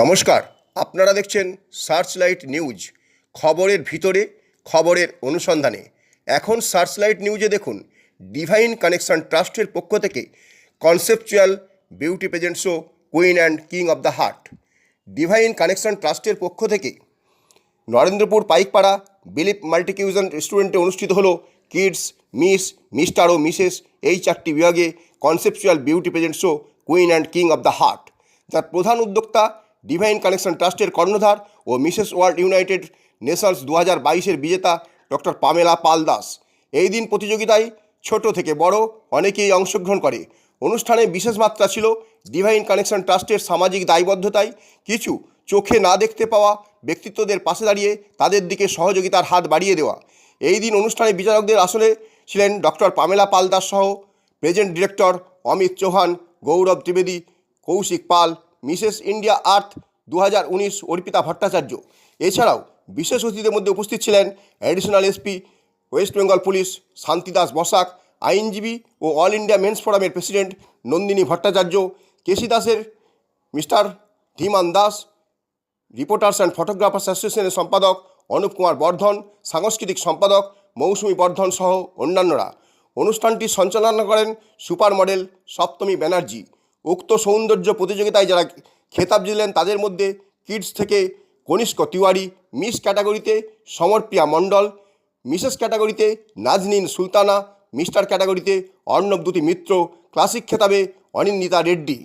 নমস্কার, আপনারা দেখছেন সার্চলাইট নিউজ খবরের ভিতরে, খবরের অনুসন্ধানে। এখন সার্চ লাইট নিউজে দেখুন ডিভাইন কানেকশন ট্রাস্টের পক্ষ থেকে conceptual beauty pageant show queen and king of the heart divine connection ট্রাস্টের পক্ষ থেকে নরেন্দ্রপুর পাইকপাড়া বিলিপ মাল্টিকিউশন রেস্টুরেন্টে অনুষ্ঠিত হলো কিডস মিস মিস্টার ও মিসেস এই চারটি বিভাগে conceptual beauty pageant show queen and king of the heart যার প্রধান উদ্যোক্তা ডিভাইন কানেকশন ট্রাস্টের কর্ণধার ও মিসেস ওয়ার্ল্ড ইউনাইটেড নেশনস দু হাজার বাইশের বিজেতা ডক্টর পামেলা পাল দাস এই দিন প্রতিযোগিতায় ছোট থেকে বড় অনেকেই অংশগ্রহণ করে। অনুষ্ঠানে বিশেষ মাত্রা ছিল ডিভাইন কানেকশন ট্রাস্টের সামাজিক দায়বদ্ধতায়। কিছু চোখে না দেখতে পাওয়া ব্যক্তিত্বদের পাশে দাঁড়িয়ে তাদের দিকে সহযোগিতার হাত বাড়িয়ে দেওয়া। এই দিন অনুষ্ঠানে বিচারকদের আসলে ছিলেন ডক্টর পামেলা পাল দাস সহ present director Amit Chauhan, Gaurav Trivedi, Kaushik Pal, Mrs India earth দু হাজার উনিশ অর্পিতা ভট্টাচার্য। এছাড়াও বিশেষ অতিথিদের মধ্যে উপস্থিত ছিলেন additional SP West Bengal police Shantidas Basak, আইনজীবী ও অল ইন্ডিয়া মেন্স ফোরামের প্রেসিডেন্ট নন্দিনী ভট্টাচার্য কেসি দাসের mister Dhiman Das, reporters and photographers অ্যাসোসিয়েশনের সম্পাদক অনুপ কুমার বর্ধন, সাংস্কৃতিক সম্পাদক মৌসুমী বর্ধন সহ অন্যান্যরা। অনুষ্ঠানটি সঞ্চালনা করেন সুপার মডেল সপ্তমী ব্যানার্জি। উক্ত সৌন্দর্য প্রতিযোগিতায় যারা খেতাব জিতলেন, তাদের মধ্যে কিডস থেকে কনিষ্ক তিওয়ারি, মিস ক্যাটাগরিতে সমরপ্রিয়া মণ্ডল মিসেস ক্যাটাগরিতে নাজনীন সুলতানা, মিস্টার ক্যাটাগরিতে অর্ণব অর্ণবদ্যুতি মিত্র, ক্লাসিক খেতাবে অনিন্দিতা রেড্ডি।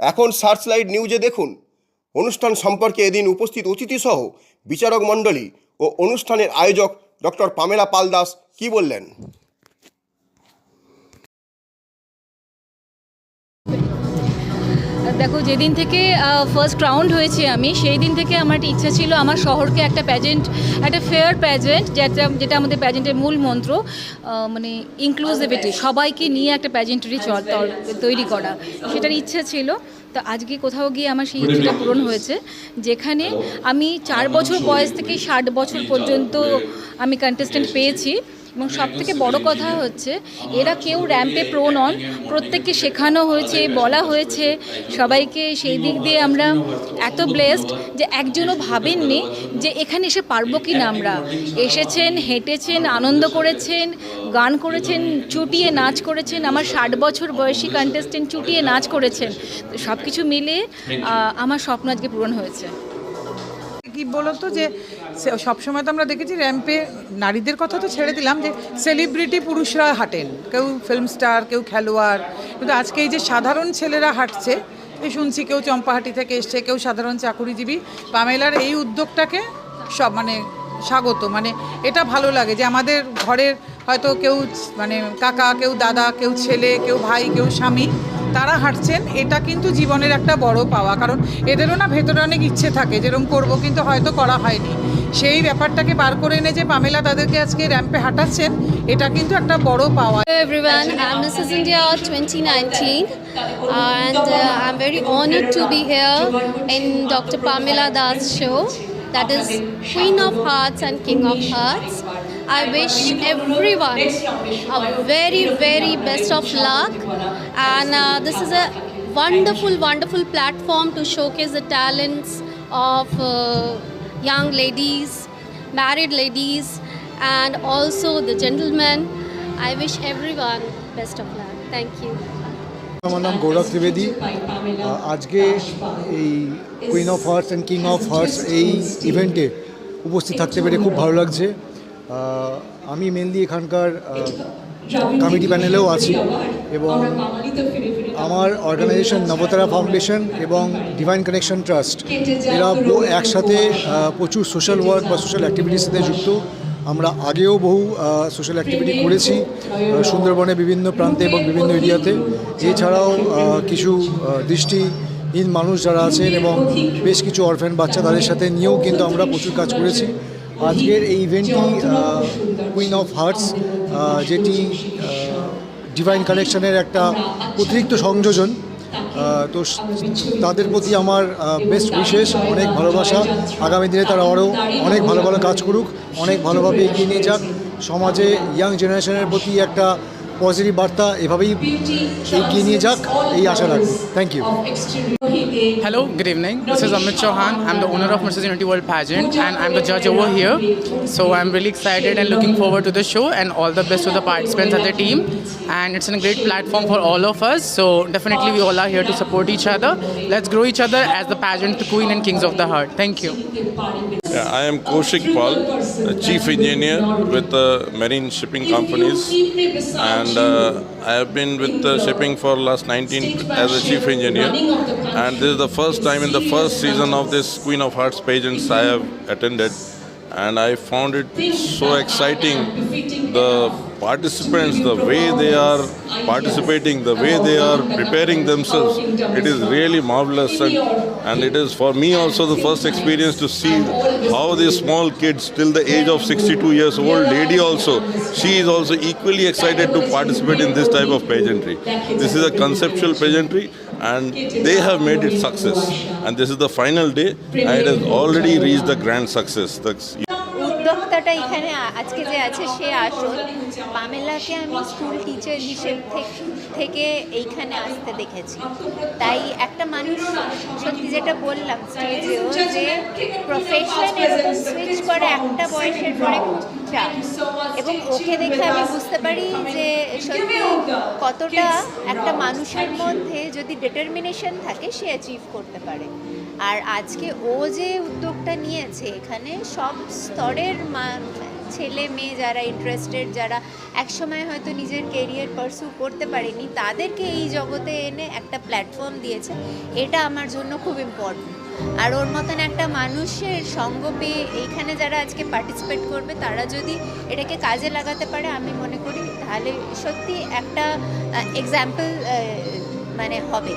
এখন সার্চলাইট নিউজে দেখুন, অনুষ্ঠান সম্পর্কে এদিন উপস্থিত অতিথিসহ বিচারক মণ্ডলী ও অনুষ্ঠানের আয়োজক ডক্টর পামেলা পাল দাস কী বললেন? দেখো, যেদিন থেকে ফার্স্ট রাউন্ড হয়েছে আমি সেই দিন থেকে আমার ইচ্ছা ছিল, আমার শহরকে একটা প্যাজেন্ট একটা ফেয়ার প্যাজেন্ট যেটা যেটা আমাদের প্যাজেন্টের মূল মন্ত্র মানে ইনক্লুসিভিটি সবাইকে নিয়ে একটা প্যাজেন্টারি তৈরি করা। সেটার ইচ্ছা ছিল, তো আজকে কোথাও গিয়ে আমার সেই ইচ্ছেটা পূরণ হয়েছে, যেখানে আমি চার বছর বয়স থেকে ষাট বছর পর্যন্ত আমি কন্টেস্টেন্ট পেয়েছি। এবং সব থেকে বড় কথা হচ্ছে, এরা কেউ র্যাম্পে প্রো নন। প্রত্যেককে শেখানো হয়েছে, বলা হয়েছে। সবাইকে সেই দিক দিয়ে আমরা এত ব্লেসড যে একজনও ভাবেননি যে এখানে এসে পারব কি না আমরা। এসেছেন, হেঁটেছেন, আনন্দ করেছেন, গান করেছেন, চুটিয়ে নাচ করেছেন, আমার ষাট বছর বয়সী কন্টেস্টেন্ট চুটিয়ে নাচ করেছেন। সব কিছু মিলে আমার স্বপ্ন আজকে পূরণ হয়েছে। কি বলতো যে সবসময় তো আমরা দেখেছি র্যাম্পে নারীদের কথা তো ছেড়ে দিলাম যে সেলিব্রিটি পুরুষরা হাঁটেন, কেউ ফিল্ম স্টার কেউ খেলোয়াড়। কিন্তু আজকে এই যে সাধারণ ছেলেরা হাঁটছে শুনছি কেউ চম্পাহাটি থেকে এসছে, কেউ সাধারণ চাকুরিজীবী। পামেলার এই উদ্যোগটাকে সব মানে স্বাগত মানে এটা ভালো লাগে যে আমাদের ঘরের হয়তো কেউ মানে কাকা, কেউ দাদা, কেউ ছেলে, কেউ ভাই, কেউ স্বামী তারা হাঁটছেন এটা কিন্তু জীবনের একটা বড় পাওয়া কারণ এদেরও না ভেতরে অনেক ইচ্ছে থাকে যেরকম করব কিন্তু হয়তো করা হয়নি সেই ব্যাপারটাকে বার করে এনে যে পামেলা তাদেরকে আজকে র্যাম্পে হাঁটাচ্ছেন এটা কিন্তু একটা বড় পাওয়া everyone, I'm Mrs. India 2019 and uh, I'm very honored to be here in Dr. Pamela Das show that is Queen of Hearts and King of Hearts. I wish everyone a very very best of luck and uh, this is a wonderful wonderful platform to showcase the talents of uh, young ladies, married ladies and also the gentlemen. I wish everyone best of luck. Thank you. আমার নাম গৌরব ত্রিবেদী আজকে এই queen of hearts and king of hearts এই ইভেন্টে উপস্থিত থাকতে পেরে খুব ভালো লাগছে আমি মেনলি এখানকার কমিটি প্যানেলেও আছি এবং আমার অর্গানাইজেশন নবতারা ফাউন্ডেশন এবং ডিভাইন কানেকশন ট্রাস্ট এরা একসাথে প্রচুর সোশ্যাল ওয়ার্ক বা সোশ্যাল অ্যাক্টিভিটির সাথে যুক্ত। আমরা আগেও বহু সোশ্যাল অ্যাক্টিভিটি করেছি আহ, সুন্দরবনের বিভিন্ন প্রান্তে এবং বিভিন্ন এরিয়াতে। এছাড়াও কিছু দৃষ্টিহীন মানুষ যারা আছেন এবং বেশ কিছু অরফ্যান বাচ্চা তাদের সাথে নিয়েও কিন্তু আমরা প্রচুর কাজ করেছি। আজকের এই ইভেন্টটি কুইন অফ হার্টস যেটি ডিভাইন কানেকশনের একটা অতিরিক্ত সংযোজন তো তাদের প্রতি আমার বেস্ট উইশেস অনেক ভালোবাসা। আগামী দিনে তারা আরও অনেক ভালো ভালো কাজ করুক, অনেক ভালোভাবে এগিয়ে নিয়ে যাক। সমাজে ইয়াং জেনারেশনের প্রতি একটা পজিটিভ বার্তা এভাবেই এগিয়ে নিয়ে যাক এই আশা রাখবো thank you Hello, good evening. This is Amit Chauhan. I'm the owner of Mrs. Unity World Pageant and I'm the judge over here. So I'm really excited and looking forward to the show and all the best to the participants and the team. And it's a great platform for all of us. So definitely we all are here to support each other. Let's grow each other as the pageant, the queen and kings of the heart. Thank you. Yeah, I am Kaushik Pal, chief engineer with uh, marine shipping companies, and uh, I have been with uh, shipping for last 19 as a chief engineer. And this is the first time in the first season of this Queen of Hearts pageants I have attended, and I found it so exciting. The participants, the way they are participating, the way they are preparing themselves, it is really marvelous. And, and it is for me also the first experience to see how these small kids, till the age of 62 years old, lady also, she is also equally excited to participate in this type of pageantry. This is a conceptual pageantry and they have made it success. And this is the final day and it has already reached the grand success. The উদ্যোক্তাটা এখানে আজকে যে আছে সে আসল। পামেলাকে আমি school teacher হিসেব থেকে এইখানে আসতে দেখেছি। তাই একটা মানুষ সত্যি যেটা বললাম স্টেজেও যে প্রফেশন এরকম সুইচ করে একটা বয়সের পরে এবং ওকে দেখে আমি বুঝতে পারি যে সত্যি কতটা একটা মানুষের মধ্যে যদি ডিটারমিনেশন থাকে, সে অ্যাচিভ করতে পারে। আর আজকে ও যে উদ্যোগটা নিয়েছে এখানে সব স্তরের ছেলে মেয়ে যারা ইন্টারেস্টেড যারা একসময় হয়তো নিজের কেরিয়ার পারসু করতে পারেনি, তাদেরকে এই জগতে এনে একটা প্ল্যাটফর্ম দিয়েছে। এটা আমার জন্য খুব ইম্পর্টেন্ট আর ওর মতন একটা মানুষের সঙ্গ পেয়ে এইখানে যারা আজকে পার্টিসিপেট করবে, তারা যদি এটাকে কাজে লাগাতে পারে, আমি মনে করি তাহলে সত্যি একটা এক্সাম্পল মানে হবে।